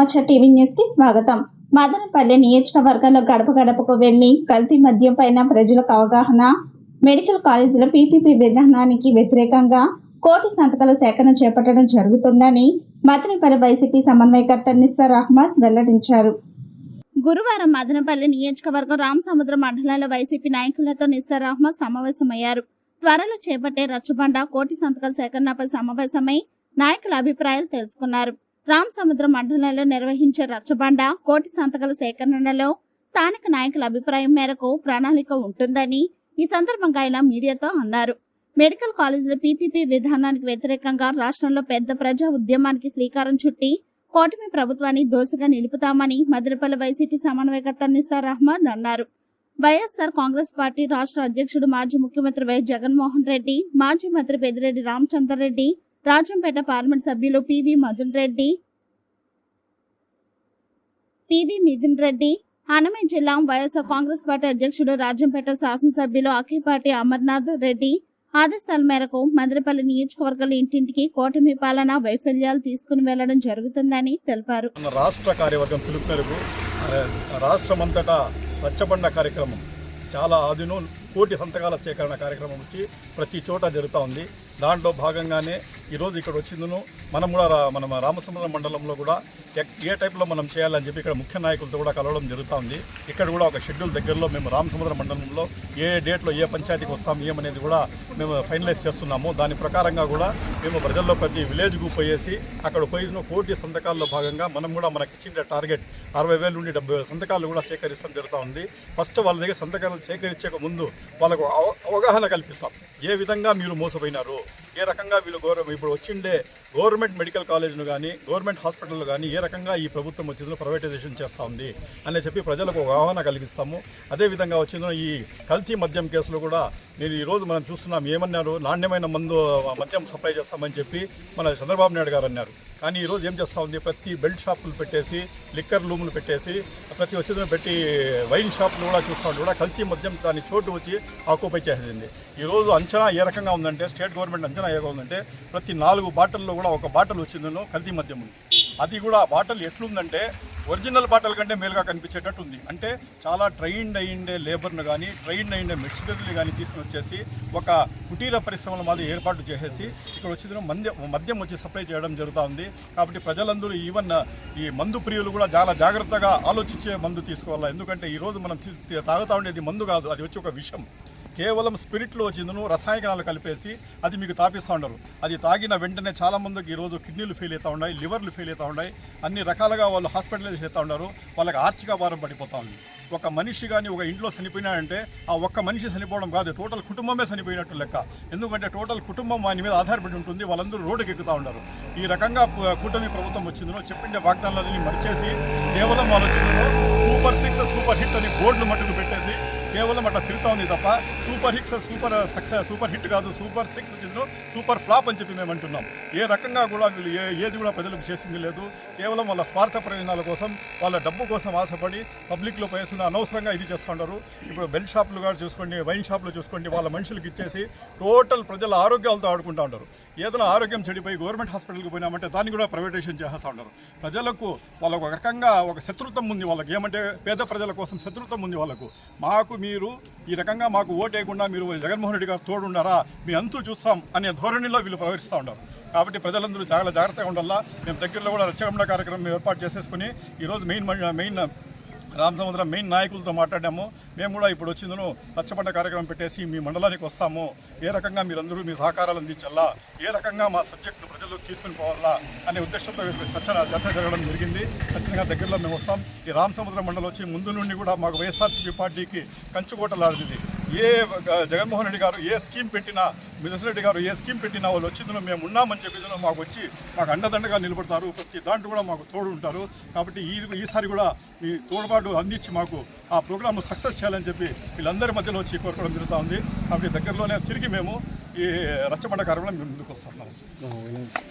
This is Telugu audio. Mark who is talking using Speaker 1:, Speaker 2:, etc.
Speaker 1: సమాచార టీవీ న్యూస్కి స్వాగతం. మదనపల్లి నియోజకవర్గంలో గడప గడపకు వెళ్ళి కల్తీ మద్యం పైన ప్రజలకు అవగాహన మెడికల్ కాలేజీలో పీపీపీ విధానానికి వ్యతిరేకంగా కోటి సంతకాల సేకరణ చేపట్టడం జరుగుతుందని మదనపల్లి వైసీపీ సమన్వయకర్త నిస్సార్ అహ్మద్ వెల్లడించారు. గురువారం మదనపల్లి నియోజకవర్గం రామసముద్ర మండలాల వైసీపీ నాయకులతో నిస్సార్ అహ్మద్ సమావేశమయ్యారు. త్వరలో చేపట్టే రచ్చబండ కోటి సంతకాల సేకరణపై సమావేశమై నాయకుల అభిప్రాయాలు తెలుసుకున్నారు. రామ్ సముద్ర మండలంలో నిర్వహించే రచ్చబండ కోటి సంతకాల సేకరణలో స్థానిక నాయకుల అభిప్రాయం మేరకు ప్రణాళిక ఉంటుందని ఈ సందర్భంగా ఆయన మీడియాతో అన్నారు. మెడికల్ కాలేజీలో పీపీపీ విధానానికి వ్యతిరేకంగా రాష్ట్రంలో పెద్ద ప్రజా ఉద్యమానికి శ్రీకారం చుట్టి కూటమి ప్రభుత్వాన్ని దోశగా నిలుపుతామని మదిరపల్లి వైసీపీ సమన్వయకర్త నిసార్ అహ్మద్ అన్నారు. వైఎస్ఆర్ కాంగ్రెస్ పార్టీ రాష్ట్ర అధ్యక్షుడు మాజీ ముఖ్యమంత్రి వైఎస్ జగన్మోహన్ రెడ్డి మాజీ మంత్రి పెద్దిరెడ్డి రామచంద్రరెడ్డి రాజంపేట పార్లమెంట్ సభ్యులు P V Madhun Reddy P V Mithun Reddy హనుమే జిల్లా వైఎస్ఆర్ కాంగ్రెస్ పార్టీ అధ్యక్షుడు రాజంపేట శాసనసభ్యులు అఖిపాటి అమర్నాథ్ రెడ్డి ఆదేశాల మేరకు మదిరపల్లి నియోజకవర్గాల ఇంటింటికి కూటమి పాలన వైఫల్యాలు తీసుకుని వెళ్ళడం జరుగుతుందని తెలిపారు.
Speaker 2: రాష్ట్ర కార్యవర్గం పిలుపు మేరకు రాష్ట్రమంతటా రచ్చబండ కార్యక్రమం చాలా ఆదిను కోటి సంతకాల సేకరణ కార్యక్రమం వచ్చి ప్రతి చోట జరుగుతూ ఉంది. దాంట్లో భాగంగానే ఈరోజు ఇక్కడ వచ్చిందును మనం కూడా రా- మన రామసముద్రం మండలంలో కూడా ఏ టైప్లో మనం చేయాలని చెప్పి ఇక్కడ ముఖ్య నాయకులతో కూడా కలవడం జరుగుతూ ఉంది. ఇక్కడ కూడా ఒక షెడ్యూల్ దగ్గరలో మేము రామసముద్రం మండలంలో ఏ డేట్లో ఏ పంచాయతీకి వస్తాం ఏమనేది కూడా మేము ఫైనలైజ్ చేస్తున్నాము. దాని ప్రకారంగా కూడా మేము ప్రజల్లో ప్రతి విలేజ్కు పోయేసి అక్కడ పోయిన కోటి సంతకాల్లో భాగంగా మనం కూడా మనకి ఇచ్చిన టార్గెట్ అరవై వేల నుండి డెబ్బై సంతకాలు కూడా సేకరిస్తాం జరుగుతూ ఉంది. ఫస్ట్ వాళ్ళ దగ్గర సంతకాలు సేకరించక ముందు వాళ్ళకు అవ- అవగాహన కల్పిస్తాం. ఏ విధంగా మీరు మోసపోయినారు ఏ రకంగా వీళ్ళు గౌరవం ఇప్పుడు వచ్చిండే గవర్నమెంట్ మెడికల్ కాలేజ్ను కానీ గవర్నమెంట్ హాస్పిటల్ కానీ ఏ రకంగా ఈ ప్రభుత్వం వచ్చిందో ప్రైవేటైజేషన్ చేస్తూ ఉంది అని చెప్పి ప్రజలకు ఒక ఆహ్వాన కలిగిస్తాము అదేవిధంగా వచ్చిందో ఈ కల్తీ మద్యం కేసులో కూడా మీరు ఈరోజు మనం చూస్తున్నాం ఏమన్నారు నాణ్యమైన మందు మద్యం సప్లై చేస్తామని చెప్పి మన చంద్రబాబు నాయుడు గారు అన్నారు. కానీ ఈరోజు ఏం చేస్తూ ఉంది? ప్రతి బెల్ట్ షాపులు పెట్టేసి లిక్కర్ లూములు పెట్టేసి ప్రతి వచ్చేది పెట్టి వైన్ షాపులు కూడా చూస్తూ కూడా కల్తీ మద్యం దాని చోటు వచ్చి ఆక్యుపై చేసేసింది ఈరోజు అంచనా ఏ రకంగా ఉందంటే స్టేట్ గవర్నమెంట్ అంచనా ఏ ఉందంటే ప్రతి నాలుగు బాటిల్లో కూడా ఒక బాటిల్ వచ్చిందనో కల్తీ మద్యం ఉంది అది కూడా ఆ బాటిల్ ఎట్లుందంటే ఒరిజినల్ పాటల కంటే మేలుగా కనిపించేటట్టు ఉంది. అంటే చాలా ట్రైన్డ్ అయ్యిండే లేబర్ను కానీ ట్రైన్డ్ అయ్యిండే మెషినరీని కానీ తీసుకుని వచ్చేసి ఒక కుటీర పరిశ్రమల మాది ఏర్పాటు చేసేసి ఇక్కడ వచ్చిన మద్యం మద్యం వచ్చి సప్లై చేయడం జరుగుతూ ఉంది. కాబట్టి ప్రజలందరూ ఈవెన్ ఈ మందు ప్రియులు కూడా చాలా జాగ్రత్తగా ఆలోచించే మందు తీసుకోవాలి. ఎందుకంటే ఈరోజు మనం తాగుతూ తాగుతా ఉండేది మందు కాదు. అది వచ్చి ఒక విషం. కేవలం స్పిరిట్లో వచ్చిందను రసాయనాలు కలిపేసి అది మీకు తాపిస్తూ ఉండరు. అది తాగిన వెంటనే చాలా మందికి ఈరోజు కిడ్నీలు ఫెయిల్ అవుతూ ఉన్నాయి లివర్లు ఫెయిల్ అవుతూ ఉన్నాయి. అన్ని రకాలుగా వాళ్ళు హాస్పిటలైజ్ అవుతూ ఉన్నారు. వాళ్ళకి ఆర్థిక భారం పడిపోతూ ఉంది. ఒక మనిషి కానీ ఒక ఇంట్లో చనిపోయినాడంటే ఆ ఒక్క మనిషి చనిపోవడం కాదు టోటల్ కుటుంబమే చనిపోయినట్టు లెక్క. ఎందుకంటే టోటల్ కుటుంబం వాని మీద ఆధారపడి ఉంటుంది వాళ్ళందరూ రోడ్డుకి ఎక్కుతూ ఉన్నారు. ఈ రకంగా కూటమి ప్రభుత్వం వచ్చిందనో చెప్పిండే వాగ్దానాలని మరిచేసి కేవలం వాళ్ళు వచ్చిందనో సూపర్ సిక్స్ సూపర్ హిట్ అని బోర్డులు మట్టుకు పెట్టేసి కేవలం అట్లా తిరుగుతా ఉంది తప్ప super hits super success super hit కాదు సూపర్ సిక్స్ వచ్చిందో సూపర్ ఫ్లాప్ అని చెప్పి మేము అంటున్నాం. ఏ రకంగా కూడా వీళ్ళు ఏ ఏది కూడా ప్రజలకు చేసింది లేదు. కేవలం వాళ్ళ స్వార్థ ప్రయోజనాల కోసం వాళ్ళ డబ్బు కోసం ఆశపడి పబ్లిక్లో పోయేసిన అనవసరంగా ఇది చేస్తూ ఉంటారు ఇప్పుడు బెల్ట్ షాపులు కూడా చూసుకోండి వైన్ షాపులు చూసుకోండి వాళ్ళ మనుషులకు ఇచ్చేసి టోటల్ ప్రజల ఆరోగ్యాలతో ఆడుకుంటూ ఉంటారు ఏదైనా ఆరోగ్యం చెడిపోయి గవర్నమెంట్ హాస్పిటల్కి పోయినామంటే దాన్ని కూడా ప్రైవేటైజేషన్ చేస్తూ ఉంటారు ప్రజలకు వాళ్ళకు ఒక రకంగా ఒక శత్రుత్వం ఉంది వాళ్ళకి. ఏమంటే పేద ప్రజల కోసం శత్రుత్వం ఉంది వాళ్ళకు. మాకు మీ మీరు ఈ రకంగా మాకు ఓటేయకుండా మీరు జగన్మోహన్ రెడ్డి గారు తోడున్నారా మీ అంతు చూస్తాం అనే ధోరణిలో వీళ్ళు ప్రవర్తిస్తూ ఉంటారు కాబట్టి ప్రజలందరూ చాలా జాగ్రత్తగా ఉండాలా? మేము దగ్గరలో కూడా రచ్చగమన కార్యక్రమం ఏర్పాటు చేసేసుకుని ఈరోజు మెయిన్ మెయిన్ రామసముద్రం మెయిన్ నాయకులతో మాట్లాడాము. మేము కూడా ఇప్పుడు వచ్చిందను రచ్చబండ కార్యక్రమం పెట్టేసి మీ మండలానికి వస్తాము. ఏ రకంగా మీరందరూ మీ సహకారాలు అందించాలా? ఏ రకంగా మా సబ్జెక్టు ప్రజలు తీసుకుని పోవాలా? అనే ఉద్దేశంతో చర్చ చర్చ జరగడం జరిగింది. ఖచ్చితంగా దగ్గరలో మేము వస్తాం. ఈ రామసముద్రం మండలం వచ్చి ముందు నుండి కూడా మాకు వైఎస్ఆర్సీపీ పార్టీకి కంచుకోట లాంటిది ఏ జగన్మోహన్ రెడ్డి గారు ఏ స్కీమ్ పెట్టినా మిథున్ రెడ్డి గారు ఏ స్కీమ్ పెట్టినా వాళ్ళు వచ్చిందో మేము ఉన్నామని చెప్పి మాకు వచ్చి మాకు అండదండగా నిలబడతారు. ప్రతి దాంట్లో కూడా మాకు తోడు ఉంటారు. కాబట్టి ఈ ఈసారి కూడా మీ తోడ్పాటు అందించి మాకు ఆ ప్రోగ్రామ్ సక్సెస్ చేయాలని చెప్పి వీళ్ళందరి మధ్యలో వచ్చి కోరుకోవడం జరుగుతూ ఉంది కాబట్టి దగ్గరలోనే తిరిగి మేము ఈ రచ్చబండ కార్యక్రమం మేము ముందుకు వస్తాం